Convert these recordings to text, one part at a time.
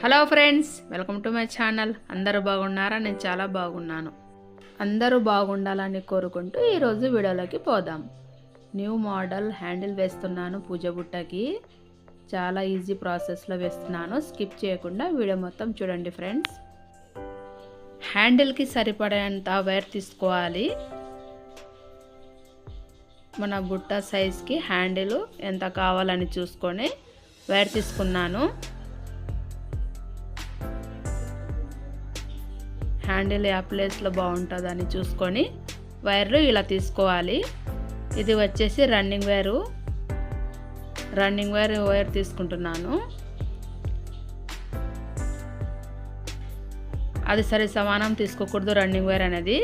Hello friends welcome to my channel. అందరూ బాగున్నారా? నేను చాలా బాగున్నాను. అందరూ బాగుండాలని కోరుకుంటూ ఈరోజు వీడియోలోకి పోదాం. న్యూ మోడల్ హ్యాండిల్ వేస్తున్నాను పూజ బుట్టకి. చాలా ఈజీ ప్రాసెస్లో వేస్తున్నాను. స్కిప్ చేయకుండా వీడియో మొత్తం చూడండి ఫ్రెండ్స్. హ్యాండిల్కి సరిపడేంత వైర్ తీసుకోవాలి. మన బుట్ట సైజ్కి హ్యాండిల్ ఎంత కావాలని చూసుకొని వైర్ తీసుకున్నాను. హ్యాండిల్ ఏ ప్లేస్లో బాగుంటుందని చూసుకొని వైర్లు ఇలా తీసుకోవాలి. ఇది వచ్చేసి running wire. Running wire wire తీసుకుంటున్నాను. అది సరి సమానం తీసుకోకూడదు రన్నింగ్ వైర్ అనేది.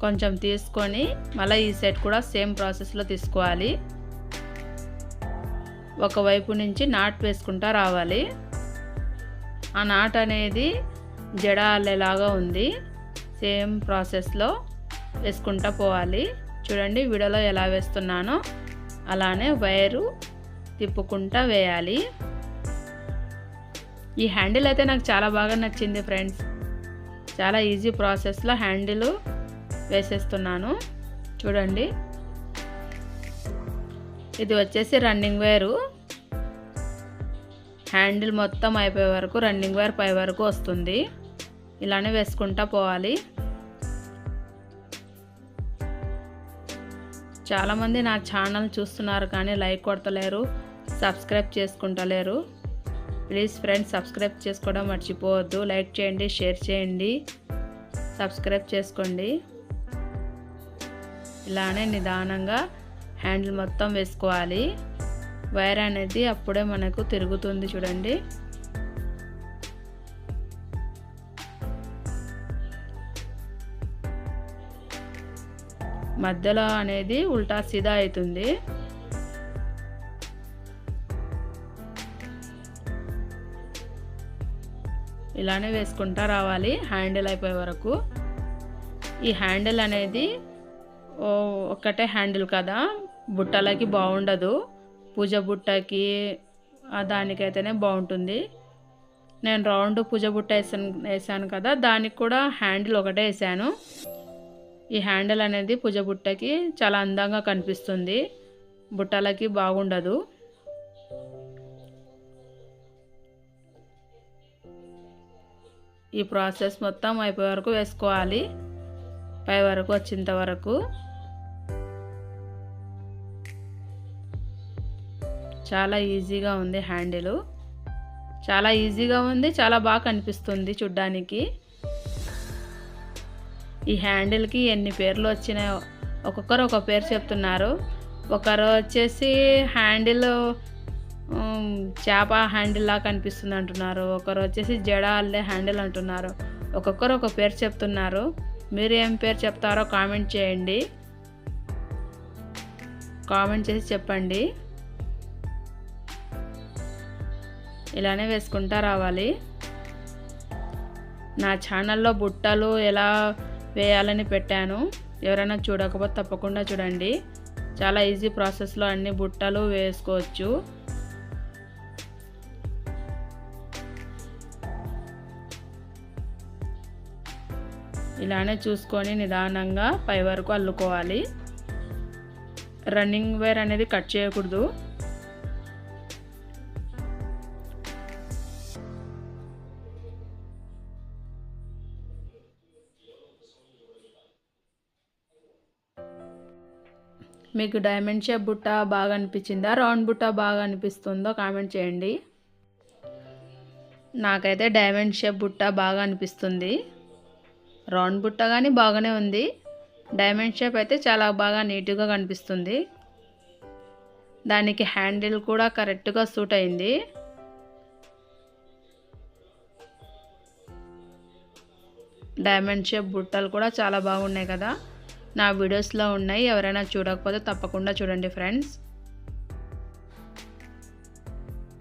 కొంచెం తీసుకొని మళ్ళీ ఈ సెట్ కూడా సేమ్ ప్రాసెస్లో తీసుకోవాలి. ఒకవైపు నుంచి నాట్ వేసుకుంటా రావాలి. ఆ నాట్ అనేది జడ అల్లేలాగా ఉంది. సేమ్ ప్రాసెస్లో వేసుకుంటా పోవాలి. చూడండి వీడియోలో ఎలా వేస్తున్నానో అలానే వైరు తిప్పుకుంటా వేయాలి. ఈ హ్యాండిల్ అయితే నాకు చాలా బాగా నచ్చింది ఫ్రెండ్స్. చాలా ఈజీ ప్రాసెస్లో హ్యాండిల్ వేసేస్తున్నాను. చూడండి. ఇది వచ్చేసి రన్నింగ్ వేరు. హ్యాండిల్ మొత్తం అయిపోయే వరకు రన్నింగ్ వైర్ పై వరకు వస్తుంది. ఇలానే వేసుకుంటా పోవాలి. చాలామంది నా ఛానల్ చూస్తున్నారు కానీ లైక్ కొడతలేరు సబ్స్క్రైబ్ చేసుకుంటలేరు. ప్లీజ్ ఫ్రెండ్స్ సబ్స్క్రైబ్ చేసుకోవడం మర్చిపోవద్దు. లైక్ చేయండి షేర్ చేయండి సబ్స్క్రైబ్ చేసుకోండి. ఇలానే నిదానంగా హ్యాండిల్ మొత్తం వేసుకోవాలి. వైర్ అనేది అప్పుడే మనకు తిరుగుతుంది చూడండి. మధ్యలో అనేది ఉల్టా సీదా అవుతుంది. ఇలానే వేసుకుంటా రావాలి హ్యాండిల్ అయిపోయే వరకు. ఈ హ్యాండిల్ అనేది ఒక్కటే హ్యాండిల్ కదా బుట్టలకి బాగుండదు. పూజ బుట్టకి దానికైతేనే బాగుంటుంది. నేను రౌండ్ పూజ బుట్ట వేసాను వేసాను కదా దానికి కూడా హ్యాండిల్ ఒకటే వేసాను. ఈ హ్యాండిల్ అనేది పూజ బుట్టకి చాలా అందంగా కనిపిస్తుంది. బుట్టలకి బాగుండదు. ఈ ప్రాసెస్ మొత్తం అయిపోయే వరకు వేసుకోవాలి. పై వరకు వచ్చేంత వరకు. చాలా ఈజీగా ఉంది హ్యాండిల్. చాలా ఈజీగా ఉంది చాలా బాగా కనిపిస్తుంది చూడ్డానికి. ఈ హ్యాండిల్కి ఎన్ని పేర్లు వచ్చినాయో ఒక్కొక్కరు ఒక పేరు చెప్తున్నారు. ఒకరు వచ్చేసి హ్యాండిల్ చేప హ్యాండిల్ లా కనిపిస్తుంది అంటున్నారు. ఒకరు వచ్చేసి జడ అల్లే హ్యాండిల్ అంటున్నారు. ఒక్కొక్కరు ఒక పేరు చెప్తున్నారు. మీరు ఏం పేరు చెప్తారో కామెంట్ చేయండి. కామెంట్ చేసి చెప్పండి. ఇలానే వేసుకుంటా రావాలి. నా ఛానల్లో బుట్టలు ఎలా వేయాలని పెట్టాను. ఎవరైనా చూడకపోతే తప్పకుండా చూడండి. చాలా ఈజీ ప్రాసెస్లో అన్ని బుట్టలు వేసుకోవచ్చు. ఇలానే చూసుకొని నిదానంగా పై వరకు అల్లుకోవాలి. రన్నింగ్ వేర్ అనేది కట్ చేయకూడదు. మీకు డైమండ్ షేప్ బుట్ట బాగా అనిపించిందా రౌండ్ బుట్ట బాగా అనిపిస్తుందో కామెంట్ చేయండి. నాకైతే డైమండ్ షేప్ బుట్ట బాగా అనిపిస్తుంది రౌండ్ బుట్ట కానీ బాగానే ఉంది. డైమండ్ షేప్ అయితే చాలా బాగా నీట్గా కనిపిస్తుంది. దానికి హ్యాండిల్ కూడా కరెక్ట్గా సూట్ అయింది. డైమండ్ షేప్ బుట్టలు కూడా చాలా బాగున్నాయి కదా. నా వీడియోస్లో ఉన్నాయి. ఎవరైనా చూడకపోతే తప్పకుండా చూడండి ఫ్రెండ్స్.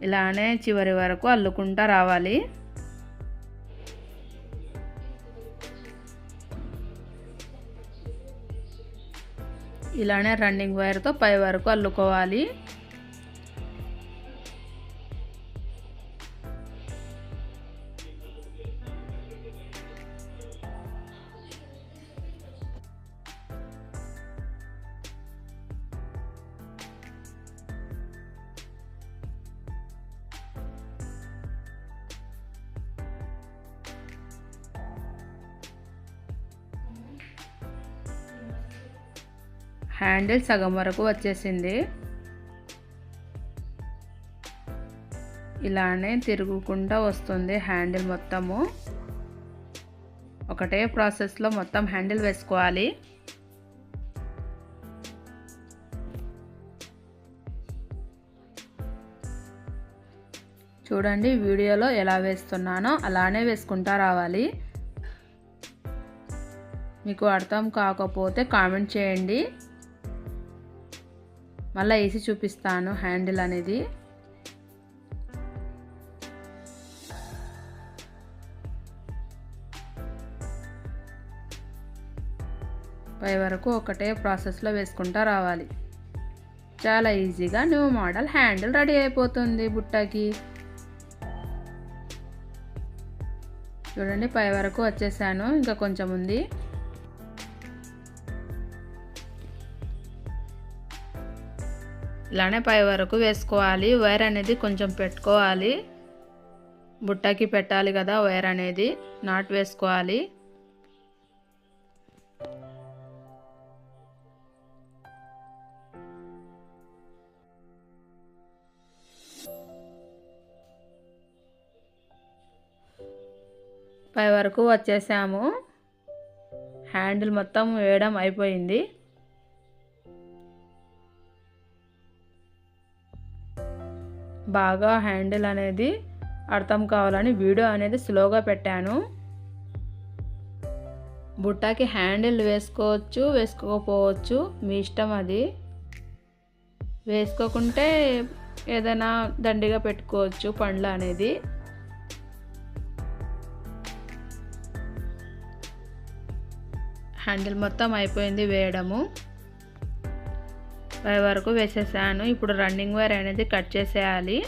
ఇలానే చివరి వరకు అల్లుకుంటా రావాలి. ఇలానే రన్నింగ్ వైర్తో పై వరకు అల్లుకోవాలి. హ్యాండిల్ సగం వరకు వచ్చేసింది. ఇలానే తిరుగుకుండా వస్తుంది హ్యాండిల్ మొత్తము. ఒకటే ప్రాసెస్లో మొత్తం హ్యాండిల్ వేసుకోవాలి. చూడండి వీడియోలో ఎలా వేస్తున్నానో అలానే వేసుకుంటా రావాలి. మీకు అర్థం కాకపోతే కామెంట్ చేయండి. మళ్ళీ వేసి చూపిస్తాను హ్యాండిల్ అనేది. పై వరకు ఒకటే ప్రాసెస్లో వేసుకుంటా రావాలి. చాలా ఈజీగా న్యూ మోడల్ హ్యాండిల్ రెడీ అయిపోతుంది బుట్టకి. చూడండి పై వరకు వచ్చేసాను. ఇంకా కొంచెం ఉంది. ఇలానే పై వరకు వేసుకోవాలి. వైర్ అనేది కొంచెం పెట్టుకోవాలి. బుట్టకి పెట్టాలి కదా వైర్ అనేది. నాట్ వేసుకోవాలి. పై వరకు వచ్చేసాము. హ్యాండిల్ మొత్తం వేయడం అయిపోయింది. బాగా హ్యాండిల్ అనేది అర్థం కావాలని వీడియో అనేది స్లోగా పెట్టాను. బుట్టకి హ్యాండిల్ వేసుకోవచ్చు వేసుకోకపోవచ్చు మీ ఇష్టం అది. వేసుకోకుంటే ఏదైనా దండిగా పెట్టుకోవచ్చు పండ్లు అనేది. హ్యాండిల్ మొత్తం అయిపోయింది వేయడము. వరకు వేసేసాను. ఇప్పుడు రన్నింగ్ వైర్ అనేది కట్ చేసేయాలి.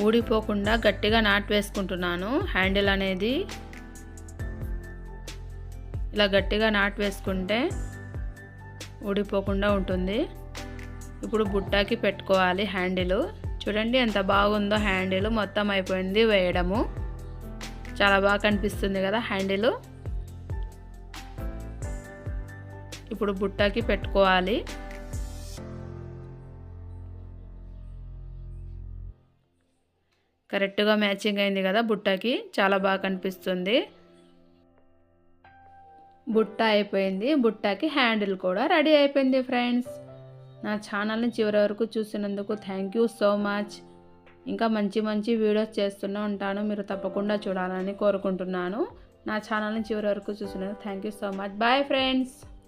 ఊడిపోకుండా గట్టిగా నాట్ వేసుకుంటున్నాను. హ్యాండిల్ అనేది ఇలా గట్టిగా నాట్ వేసుకుంటే ఊడిపోకుండా ఉంటుంది. ఇప్పుడు బుట్టాకి పెట్టుకోవాలి హ్యాండిల్. చూడండి ఎంత బాగుందో హ్యాండిల్ మొత్తం అయిపోయింది వేయడము. చాలా బాగా కనిపిస్తుంది కదా హ్యాండిల్. ఇప్పుడు బుట్టకి పెట్టుకోవాలి. కరెక్ట్గా మ్యాచింగ్ అయింది కదా బుట్టకి. చాలా బాగా కనిపిస్తుంది. బుట్ట అయిపోయింది. బుట్టకి హ్యాండిల్ కూడా రెడీ అయిపోయింది ఫ్రెండ్స్. నా ఛానల్ని చివరి వరకు చూసినందుకు థ్యాంక్ యూ సో మచ్ ఇంకా మంచి మంచి వీడియోస్ చేస్తూనే ఉంటాను. మీరు తప్పకుండా చూడాలని కోరుకుంటున్నాను. నా ఛానల్ని చివరి వరకు చూసినందుకు thank you so much bye friends